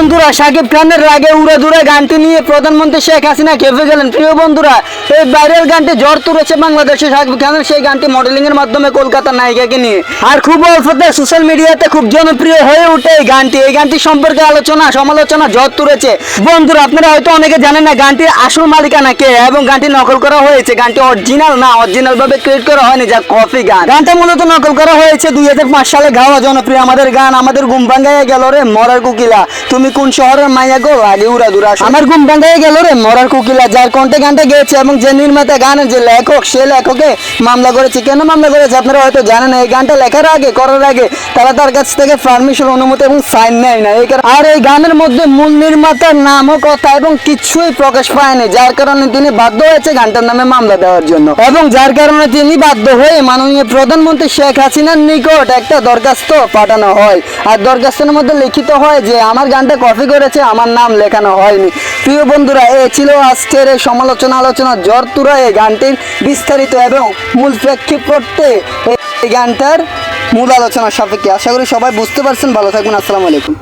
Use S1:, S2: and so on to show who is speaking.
S1: বন্ধুরা, সাকিব খানের রাগে উড়ে দূরে গানটি নিয়ে প্রধানমন্ত্রী শেখ হাসিনা খেপে গেলেন। প্রিয় বন্ধুরা, এই ভাইরাল গানটি জ্বর তুলেছে বাংলাদেশে। সাকিব খানের সেই গানটি মডেলিং এর মাধ্যমে কলকাতার নায়িকাকে নিয়ে। আর খুব অল্পতে সোশ্যাল মিডিয়াতে খুব জনপ্রিয় হয়ে ওঠে এই গানটি। এই গানটি সম্পর্কে আলোচনা, সমালোচনা জ্বর তুলেছে। বন্ধুরা, আপনারা হয়তো অনেকে জানেন না, গানটির আসল মালিকানা কে এবং গানটি নকল করা হয়েছে। গানটি অরিজিনাল না অরিজিনাল ভাবে ক্রিয়েট করা হয়নি, যা কপি গান। গানটা মূলত নকল করা হয়েছে দুই হাজার পাঁচ সালে গাওয়া জনপ্রিয় আমাদের গান। আমাদের ঘুম ভাঙ্গাইয়া গেল রে মরার কুকিলা। তুমি কোন শহরের মাইয়া গো? লাগে উড়া দুরা আমার ঘুম ভাঙ্গাইয়া গেল রে, মরার কুকিলা যার কণ্ঠে গানটা গেয়েছে এবং যে নির্মাতা গানের যে লেখক, সে লেখকে মামলা করেছে। কেন মামলা করেছে? আপনারা হয়তো জানেন এই গানটা লেখার আগে, করার আগে তারা তার কাছ থেকে পারমিশন অনুমতি এবং সাইন নেয় না। এই আর এই গানের মধ্যে মূল নির্মাতার নাম ও কথা এবং কিছুই প্রকাশ পায়নি যার কারণে তিনি বাধ্য হয়েছে গানটার নামে মামলা দেওয়ার জন্য। এবং যার কারণে তিনি বাধ্য হয়ে মাননীয় প্রধানমন্ত্রী শেখ হাসিনার নিকট একটা দরখাস্ত পাঠানো হয়। আর দরখাস্তের মধ্যে লিখিত হয় যে, আমার গানটা কপি করেছে, আমার নাম লেখানো হয়নি। প্রিয় বন্ধুরা, এ ছিল আজকের এই সমালোচনা আলোচনা জরতুরা এই গানটির বিস্তারিত এবং মূল প্রেক্ষিপটে এই গানটার মূল আলোচনা সাপেক্ষে। আশা করি সবাই বুঝতে পারছেন। ভালো থাকবেন। আসসালামু আলাইকুম।